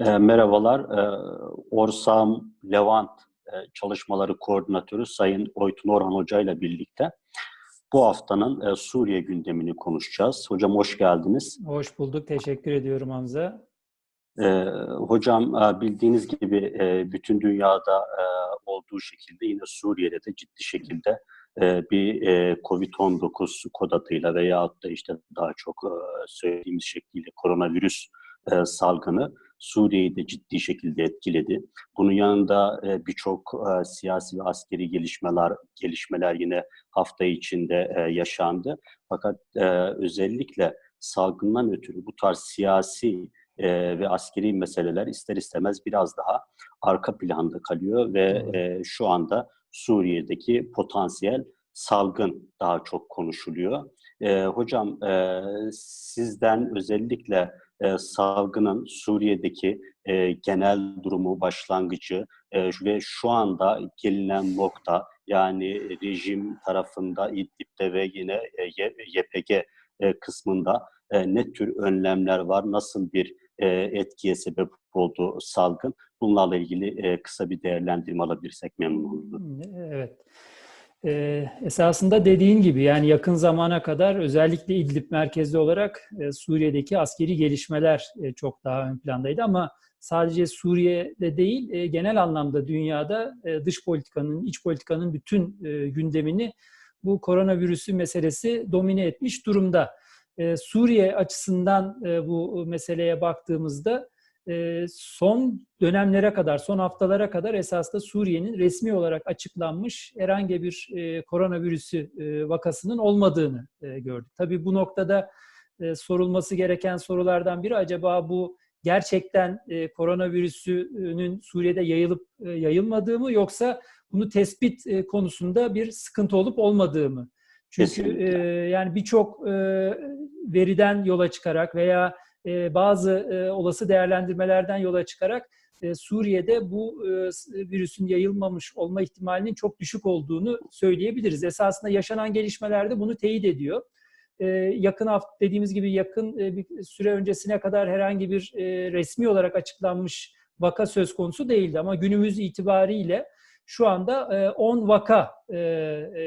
E, merhabalar, e, Orsam Levant e, Çalışmaları Koordinatörü Sayın Oytun Orhan Hoca ile birlikte bu haftanın e, Suriye gündemini konuşacağız. Hocam hoş geldiniz. Hoş bulduk, teşekkür ediyorum Hamza. E, hocam e, bildiğiniz gibi e, bütün dünyada e, olduğu şekilde yine Suriye'de de ciddi şekilde e, bir e, COVID-19 kod adıyla veyahut da işte daha çok e, söylediğimiz şekliyle koronavirüs e, salgını Suriye'yi de ciddi şekilde etkiledi. Bunun yanında e, birçok e, siyasi ve askeri gelişmeler gelişmeler yine hafta içinde e, yaşandı. Fakat e, özellikle salgından ötürü bu tarz siyasi e, ve askeri meseleler ister istemez biraz daha arka planda kalıyor ve e, şu anda Suriye'deki potansiyel salgın daha çok konuşuluyor. E, hocam e, sizden özellikle e, salgının Suriye'deki e, genel durumu, başlangıcı e, ve şu anda gelinen nokta yani rejim tarafında İdlib'de ve yine e, YPG e, kısmında e, ne tür önlemler var, nasıl bir e, etkiye sebep oldu salgın? Bunlarla ilgili e, kısa bir değerlendirme alabilirsek memnun oluruz. Evet. Ee, esasında dediğin gibi yani yakın zamana kadar özellikle İdlib merkezli olarak e, Suriye'deki askeri gelişmeler e, çok daha ön plandaydı ama sadece Suriye'de değil e, genel anlamda dünyada e, dış politikanın, iç politikanın bütün e, gündemini bu koronavirüsü meselesi domine etmiş durumda. E, Suriye açısından e, bu meseleye baktığımızda son dönemlere kadar, son haftalara kadar esasında Suriye'nin resmi olarak açıklanmış herhangi bir koronavirüsü vakasının olmadığını gördük. Tabii bu noktada sorulması gereken sorulardan biri acaba bu gerçekten koronavirüsünün Suriye'de yayılıp yayılmadığı mı yoksa bunu tespit konusunda bir sıkıntı olup olmadığı mı? Çünkü e, yani birçok veriden yola çıkarak veya e, bazı e, olası değerlendirmelerden yola çıkarak e, Suriye'de bu virüsün yayılmamış olma ihtimalinin çok düşük olduğunu söyleyebiliriz. Esasında yaşanan gelişmelerde bunu teyit ediyor. Yakın hafta dediğimiz gibi yakın bir süre öncesine kadar herhangi bir resmi olarak açıklanmış vaka söz konusu değildi ama günümüz itibariyle şu anda 10 vaka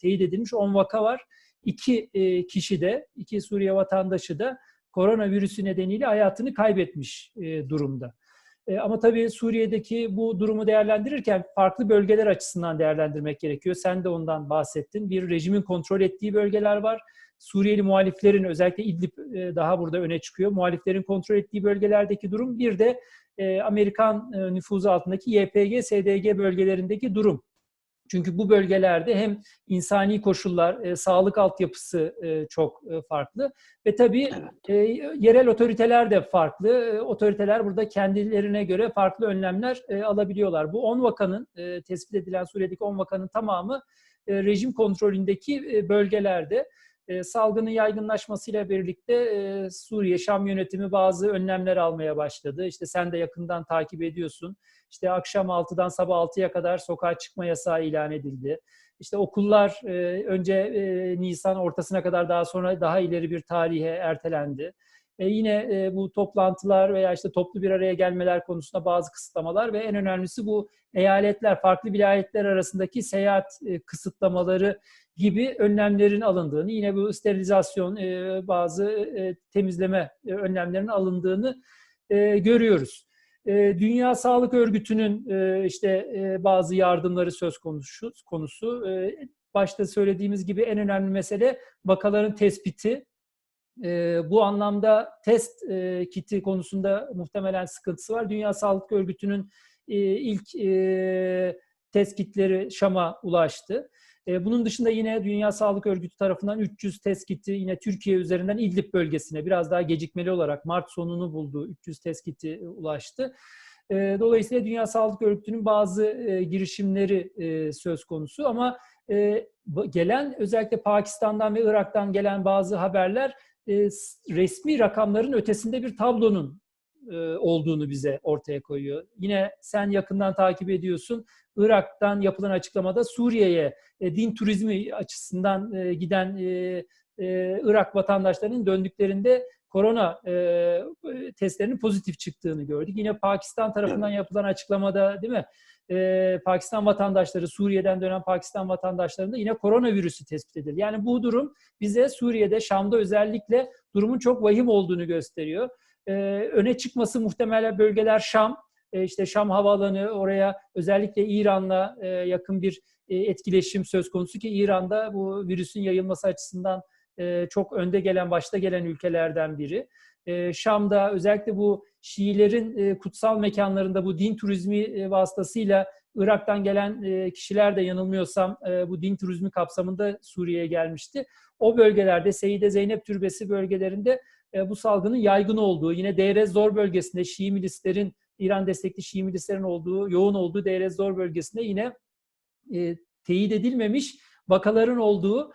teyit edilmiş 10 vaka var. İki kişi de, iki Suriye vatandaşı da koronavirüsü nedeniyle hayatını kaybetmiş e, durumda. E, ama tabii Suriye'deki bu durumu değerlendirirken farklı bölgeler açısından değerlendirmek gerekiyor. Sen de ondan bahsettin. Bir rejimin kontrol ettiği bölgeler var. Suriyeli muhaliflerin özellikle İdlib e, daha burada öne çıkıyor. Muhaliflerin kontrol ettiği bölgelerdeki durum. Bir de Amerikan nüfuzu altındaki YPG, SDG bölgelerindeki durum. Çünkü bu bölgelerde hem insani koşullar, e, sağlık altyapısı e, çok e, farklı ve tabii e, yerel otoriteler de farklı. E, otoriteler burada kendilerine göre farklı önlemler e, alabiliyorlar. Bu 10 vakanın, e, tespit edilen Suriye'deki 10 vakanın tamamı e, rejim kontrolündeki e, bölgelerde. E, salgının yaygınlaşmasıyla birlikte e, Suriye Şam yönetimi bazı önlemler almaya başladı. İşte sen de yakından takip ediyorsun. İşte akşam 6'dan sabah 6'ya kadar sokağa çıkma yasağı ilan edildi. İşte okullar e, önce Nisan ortasına kadar daha sonra daha ileri bir tarihe ertelendi. E, yine e, bu toplantılar veya işte toplu bir araya gelmeler konusunda bazı kısıtlamalar ve en önemlisi bu eyaletler, farklı vilayetler arasındaki seyahat e, kısıtlamaları gibi önlemlerin alındığını, yine bu sterilizasyon, e, bazı e, temizleme e, önlemlerinin alındığını e, görüyoruz. E, Dünya Sağlık Örgütü'nün e, işte e, bazı yardımları söz konusu. konusu. başta söylediğimiz gibi en önemli mesele vakaların tespiti. Bu anlamda test kiti konusunda muhtemelen sıkıntısı var. Dünya Sağlık Örgütü'nün ilk test kitleri Şam'a ulaştı. E, bunun dışında yine Dünya Sağlık Örgütü tarafından 300 test kiti yine Türkiye üzerinden İdlib bölgesine biraz daha gecikmeli olarak Mart sonunu bulduğu 300 test kiti e, ulaştı. E, dolayısıyla Dünya Sağlık Örgütü'nün bazı girişimleri söz konusu ama gelen özellikle Pakistan'dan ve Irak'tan gelen bazı haberler resmi rakamların ötesinde bir tablonun olduğunu bize ortaya koyuyor. Yine sen yakından takip ediyorsun. Irak'tan yapılan açıklamada Suriye'ye e, din turizmi açısından e, giden e, Irak vatandaşlarının döndüklerinde korona e, testlerinin pozitif çıktığını gördük. Yine Pakistan tarafından yapılan açıklamada değil mi? E, Pakistan vatandaşları, Suriye'den dönen Pakistan vatandaşlarında yine koronavirüsü tespit edildi. Yani bu durum bize Suriye'de, Şam'da özellikle durumun çok vahim olduğunu gösteriyor. E, öne çıkması muhtemelen bölgeler Şam, e, işte Şam havaalanı oraya özellikle İran'la e, yakın bir e, etkileşim söz konusu ki İran'da bu virüsün yayılması açısından e, çok önde gelen, başta gelen ülkelerden biri. E, Şam'da özellikle bu Şiilerin e, kutsal mekanlarında bu din turizmi e, vasıtasıyla Irak'tan gelen e, kişiler de yanılmıyorsam bu din turizmi kapsamında Suriye'ye gelmişti. O bölgelerde Seyyide Zeynep Türbesi bölgelerinde bu salgının yaygın olduğu, yine Deir ez-Zor bölgesinde Şii milislerin, İran destekli Şii milislerin olduğu, yoğun olduğu Deir ez-Zor bölgesinde yine e, teyit edilmemiş vakaların olduğu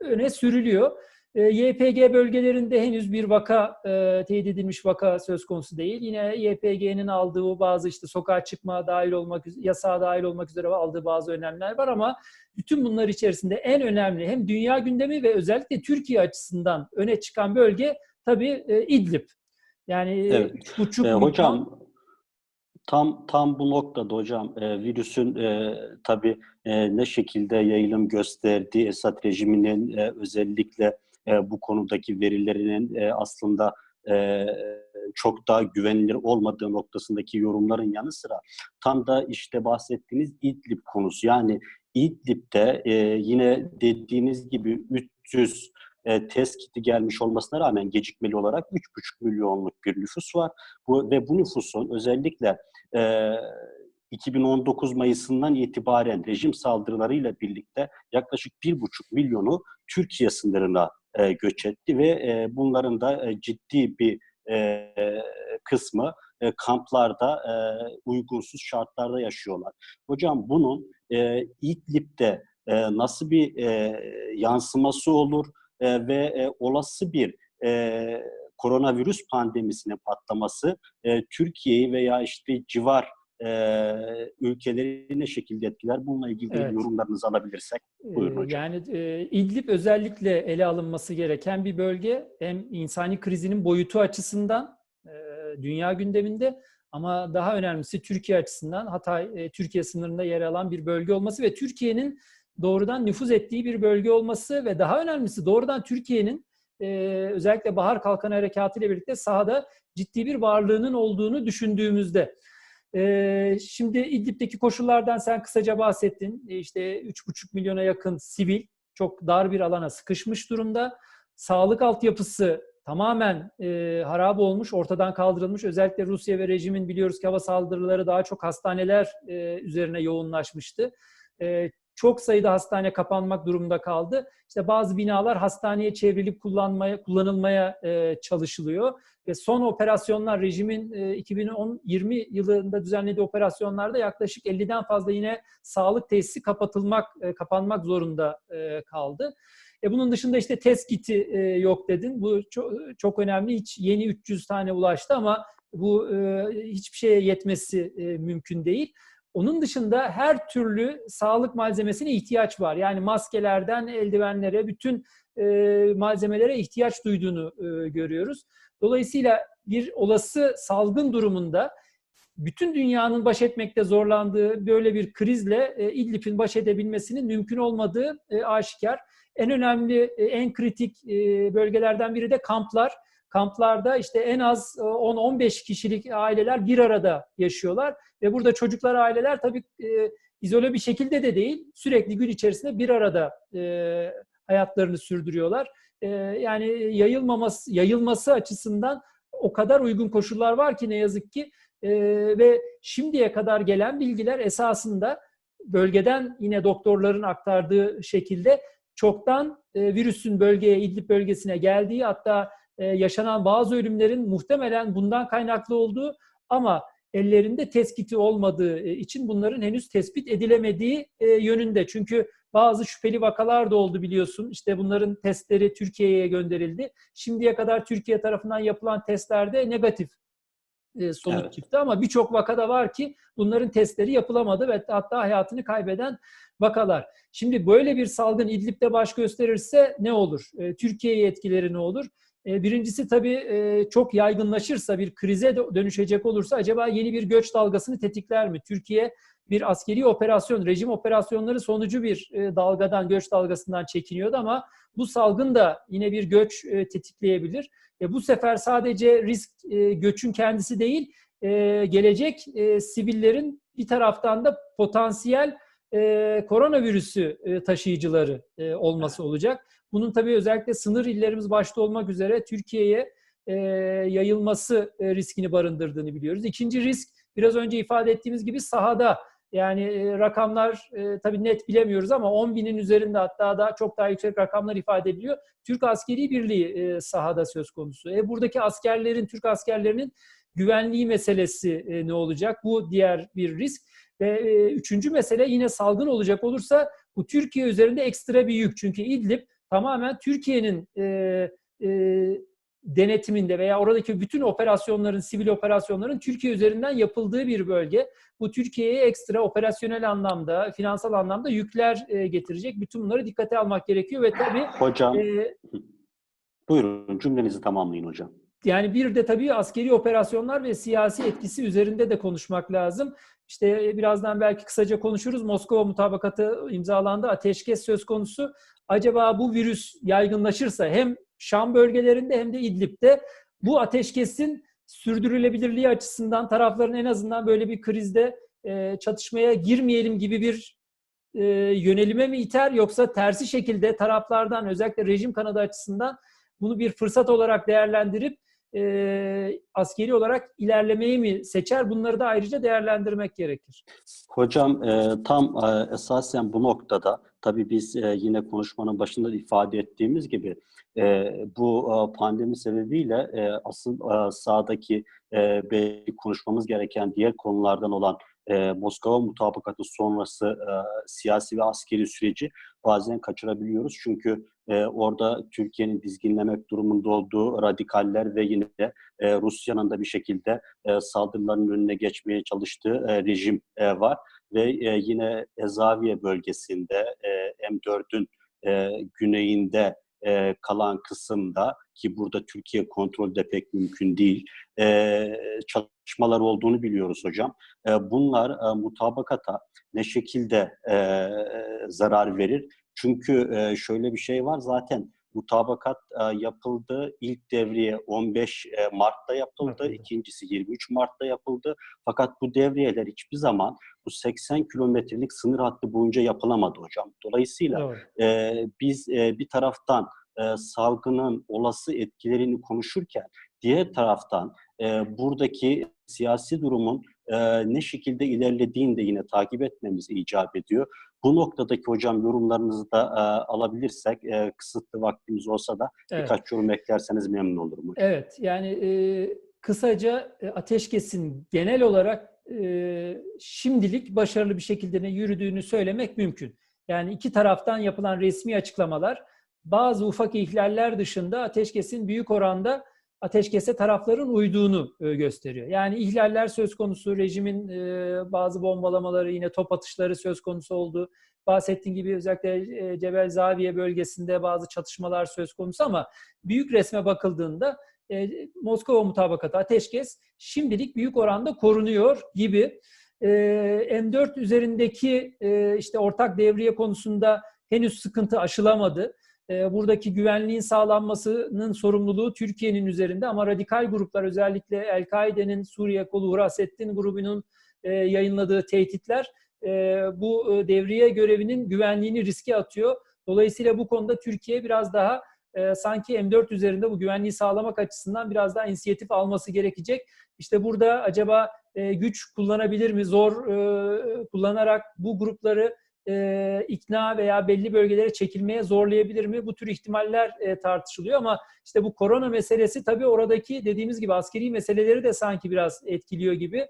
öne sürülüyor. E, YPG bölgelerinde henüz bir vaka e, teyit edilmiş vaka söz konusu değil. Yine YPG'nin aldığı bazı işte sokağa çıkma dahil olmak yasağa dahil olmak üzere aldığı bazı önlemler var ama bütün bunlar içerisinde en önemli hem dünya gündemi ve özellikle Türkiye açısından öne çıkan bölge tabii e, İdlib. Yani Evet. buçuk E, hocam tam tam bu noktada hocam e, virüsün e, tabii e, ne şekilde yayılım gösterdiği Esad rejiminin e, özellikle e, bu konudaki verilerinin e, aslında e, çok daha güvenilir olmadığı noktasındaki yorumların yanı sıra tam da işte bahsettiğiniz İdlib konusu. Yani İdlib'de e, yine dediğiniz gibi 300 e, test kiti gelmiş olmasına rağmen gecikmeli olarak 3,5 milyonluk bir nüfus var. Bu ve bu nüfusun özellikle e, 2019 Mayıs'ından itibaren rejim saldırılarıyla birlikte yaklaşık 1,5 milyonu Türkiye sınırına e, göç etti ve e, bunların da e, ciddi bir e, kısmı e, kamplarda e, uygunsuz şartlarda yaşıyorlar. Hocam bunun e, İdlib'de e, nasıl bir e, yansıması olur e, ve e, olası bir e, koronavirüs pandemisinin patlaması e, Türkiye'yi veya işte civar e, ülkeleri ne şekilde etkiler? Bununla ilgili Evet. yorumlarınızı alabilirsek. Buyurun Ee, hocam. Yani e, İdlib özellikle ele alınması gereken bir bölge. Hem insani krizinin boyutu açısından e, dünya gündeminde ama daha önemlisi Türkiye açısından Hatay, e, Türkiye sınırında yer alan bir bölge olması ve Türkiye'nin doğrudan nüfuz ettiği bir bölge olması ve daha önemlisi doğrudan Türkiye'nin e, özellikle Bahar Kalkan Harekatı ile birlikte sahada ciddi bir varlığının olduğunu düşündüğümüzde ee, şimdi İdlib'deki koşullardan sen kısaca bahsettin. Ee, İşte 3,5 milyona yakın sivil çok dar bir alana sıkışmış durumda. Sağlık altyapısı tamamen e, harap olmuş, ortadan kaldırılmış. Özellikle Rusya ve rejimin biliyoruz ki hava saldırıları daha çok hastaneler e, üzerine yoğunlaşmıştı. E, çok sayıda hastane kapanmak durumunda kaldı. İşte bazı binalar hastaneye çevrilip kullanmaya kullanılmaya e, çalışılıyor ve son operasyonlar rejimin e, 2010-20 yılında düzenlediği operasyonlarda yaklaşık 50'den fazla yine sağlık tesisi kapatılmak e, kapanmak zorunda e, kaldı. E bunun dışında işte test kiti e, yok dedin. Bu çok, çok önemli. Hiç yeni 300 tane ulaştı ama bu e, hiçbir şeye yetmesi e, mümkün değil. Onun dışında her türlü sağlık malzemesine ihtiyaç var. Yani maskelerden eldivenlere, bütün e, malzemelere ihtiyaç duyduğunu e, görüyoruz. Dolayısıyla bir olası salgın durumunda bütün dünyanın baş etmekte zorlandığı böyle bir krizle e, İdlib'in baş edebilmesinin mümkün olmadığı e, aşikar. En önemli, e, en kritik e, bölgelerden biri de kamplar. Kamplarda işte en az e, 10-15 kişilik aileler bir arada yaşıyorlar ve burada çocuklar aileler tabii e, izole bir şekilde de değil, sürekli gün içerisinde bir arada e, hayatlarını sürdürüyorlar. E, yani yayılmaması, yayılması açısından o kadar uygun koşullar var ki ne yazık ki e, ve şimdiye kadar gelen bilgiler esasında bölgeden yine doktorların aktardığı şekilde çoktan e, virüsün bölgeye, İdlib bölgesine geldiği hatta e, yaşanan bazı ölümlerin muhtemelen bundan kaynaklı olduğu ama ellerinde tespiti olmadığı e, için bunların henüz tespit edilemediği e, yönünde. Çünkü bazı şüpheli vakalar da oldu biliyorsun. İşte bunların testleri Türkiye'ye gönderildi. Şimdiye kadar Türkiye tarafından yapılan testlerde negatif e, sonuç Evet. çıktı ama birçok vakada var ki bunların testleri yapılamadı ve hatta hayatını kaybeden vakalar. Şimdi böyle bir salgın İdlib'de baş gösterirse ne olur? E, Türkiye'ye etkileri ne olur? E, birincisi tabii e, çok yaygınlaşırsa, bir krize dönüşecek olursa acaba yeni bir göç dalgasını tetikler mi? Türkiye bir askeri operasyon, rejim operasyonları sonucu bir e, dalgadan, göç dalgasından çekiniyordu ama bu salgın da yine bir göç tetikleyebilir. Bu sefer sadece risk göçün kendisi değil, gelecek sivillerin bir taraftan da potansiyel e, koronavirüsü e, taşıyıcıları e, olması olacak. Bunun tabii özellikle sınır illerimiz başta olmak üzere Türkiye'ye e, yayılması e, riskini barındırdığını biliyoruz. İkinci risk biraz önce ifade ettiğimiz gibi sahada yani e, rakamlar e, tabii net bilemiyoruz ama 10 binin üzerinde hatta daha çok daha yüksek rakamlar ifade ediliyor. Türk askeri birliği e, sahada söz konusu. E, buradaki askerlerin, Türk askerlerinin güvenliği meselesi e, ne olacak? Bu diğer bir risk. Ve e, üçüncü mesele yine salgın olacak olursa bu Türkiye üzerinde ekstra bir yük. Çünkü İdlib tamamen Türkiye'nin e, e, denetiminde veya oradaki bütün operasyonların, sivil operasyonların Türkiye üzerinden yapıldığı bir bölge. Bu Türkiye'ye ekstra operasyonel anlamda, finansal anlamda yükler e, getirecek. Bütün bunları dikkate almak gerekiyor ve tabii... Hocam, e, buyurun cümlenizi tamamlayın hocam. Yani bir de tabii askeri operasyonlar ve siyasi etkisi üzerinde de konuşmak lazım. İşte e, birazdan belki kısaca konuşuruz. Moskova mutabakatı imzalandı. Ateşkes söz konusu. Acaba bu virüs yaygınlaşırsa hem Şam bölgelerinde hem de İdlib'de bu ateşkesin sürdürülebilirliği açısından tarafların en azından böyle bir krizde e, çatışmaya girmeyelim gibi bir e, yönelime mi iter yoksa tersi şekilde taraflardan özellikle rejim kanadı açısından bunu bir fırsat olarak değerlendirip e, askeri olarak ilerlemeyi mi seçer? Bunları da ayrıca değerlendirmek gerekir. Hocam e, tam e, esasen bu noktada tabii biz e, yine konuşmanın başında ifade ettiğimiz gibi e, bu e, pandemi sebebiyle e, asıl e, sahadaki e, konuşmamız gereken diğer konulardan olan e, Moskova mutabakatı sonrası e, siyasi ve askeri süreci bazen kaçırabiliyoruz. Çünkü e, orada Türkiye'nin dizginlemek durumunda olduğu radikaller ve yine de e, Rusya'nın da bir şekilde e, saldırıların önüne geçmeye çalıştığı e, rejim e, var. Ve e, yine Ezaviye bölgesinde e, M4'ün e, güneyinde e, kalan kısımda ki burada Türkiye kontrolde pek mümkün değil e, çalışmalar olduğunu biliyoruz hocam. E, bunlar e, mutabakata ne şekilde e, zarar verir? Çünkü e, şöyle bir şey var zaten mutabakat e, yapıldı. İlk devriye 15 e, Mart'ta yapıldı. Evet. ikincisi 23 Mart'ta yapıldı. Fakat bu devriyeler hiçbir zaman bu 80 kilometrelik sınır hattı boyunca yapılamadı hocam. Dolayısıyla e, biz e, bir taraftan e, salgının olası etkilerini konuşurken diğer taraftan e, buradaki siyasi durumun e, ne şekilde ilerlediğini de yine takip etmemiz icap ediyor. Bu noktadaki hocam yorumlarınızı da e, alabilirsek e, kısıtlı vaktimiz olsa da evet. birkaç yorum eklerseniz memnun olurum hocam. Evet yani e, kısaca e, ateşkesin genel olarak e, şimdilik başarılı bir şekilde yürüdüğünü söylemek mümkün. Yani iki taraftan yapılan resmi açıklamalar bazı ufak ihlaller dışında ateşkesin büyük oranda ateşkese tarafların uyduğunu e, gösteriyor. Yani ihlaller söz konusu, rejimin e, bazı bombalamaları, yine top atışları söz konusu oldu. Bahsettiğim gibi özellikle e, Cebel Zaviye bölgesinde bazı çatışmalar söz konusu ama büyük resme bakıldığında Moskova mutabakatı ateşkes şimdilik büyük oranda korunuyor gibi. M4 üzerindeki işte ortak devriye konusunda henüz sıkıntı aşılamadı. Ee, buradaki güvenliğin sağlanmasının sorumluluğu Türkiye'nin üzerinde ama radikal gruplar özellikle El-Kaide'nin Suriye kolu Hurasettin grubunun e, yayınladığı tehditler e, bu e, devriye görevinin güvenliğini riske atıyor. Dolayısıyla bu konuda Türkiye biraz daha sanki M4 üzerinde bu güvenliği sağlamak açısından biraz daha inisiyatif alması gerekecek. İşte burada acaba güç kullanabilir mi? Zor kullanarak bu grupları e, ikna veya belli bölgelere çekilmeye zorlayabilir mi? Bu tür ihtimaller e, tartışılıyor ama işte bu korona meselesi tabii oradaki dediğimiz gibi askeri meseleleri de sanki biraz etkiliyor gibi.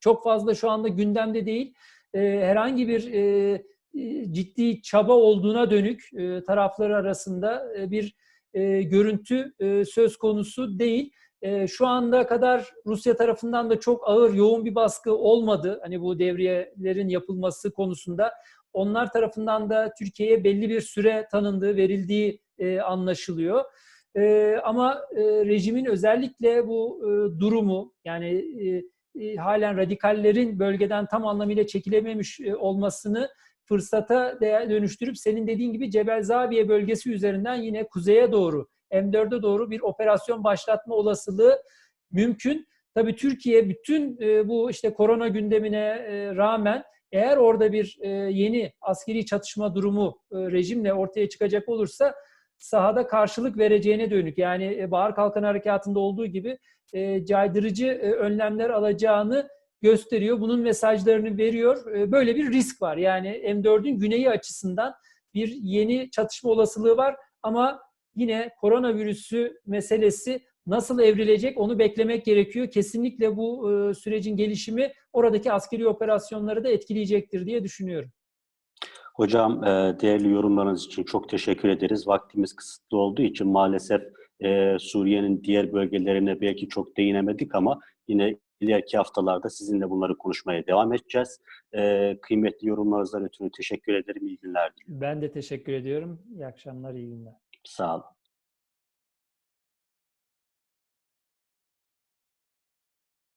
Çok fazla şu anda gündemde değil. E, herhangi bir e, ciddi çaba olduğuna dönük e, tarafları arasında e, bir e, görüntü e, söz konusu değil. E, şu anda kadar Rusya tarafından da çok ağır, yoğun bir baskı olmadı. Hani bu devriyelerin yapılması konusunda. Onlar tarafından da Türkiye'ye belli bir süre tanındığı, verildiği e, anlaşılıyor. E, ama e, rejimin özellikle bu e, durumu yani e, e, halen radikallerin bölgeden tam anlamıyla çekilememiş e, olmasını fırsata dönüştürüp senin dediğin gibi Cebel Zabiye bölgesi üzerinden yine kuzeye doğru M4'e doğru bir operasyon başlatma olasılığı mümkün. Tabii Türkiye bütün e, bu işte korona gündemine e, rağmen eğer orada bir e, yeni askeri çatışma durumu rejimle ortaya çıkacak olursa sahada karşılık vereceğine dönük yani Bahar Kalkan Harekatı'nda olduğu gibi caydırıcı önlemler alacağını gösteriyor. Bunun mesajlarını veriyor. Böyle bir risk var. Yani M4'ün güneyi açısından bir yeni çatışma olasılığı var ama yine koronavirüsü meselesi nasıl evrilecek onu beklemek gerekiyor. Kesinlikle bu e, sürecin gelişimi oradaki askeri operasyonları da etkileyecektir diye düşünüyorum. Hocam e, değerli yorumlarınız için çok teşekkür ederiz. Vaktimiz kısıtlı olduğu için maalesef e, Suriye'nin diğer bölgelerine belki çok değinemedik ama yine ileriki haftalarda sizinle bunları konuşmaya devam edeceğiz. E, kıymetli yorumlarınızdan ötürü teşekkür ederim. İyi günler diliyorum. Ben de teşekkür ediyorum. İyi akşamlar, iyi günler. Sağ olun.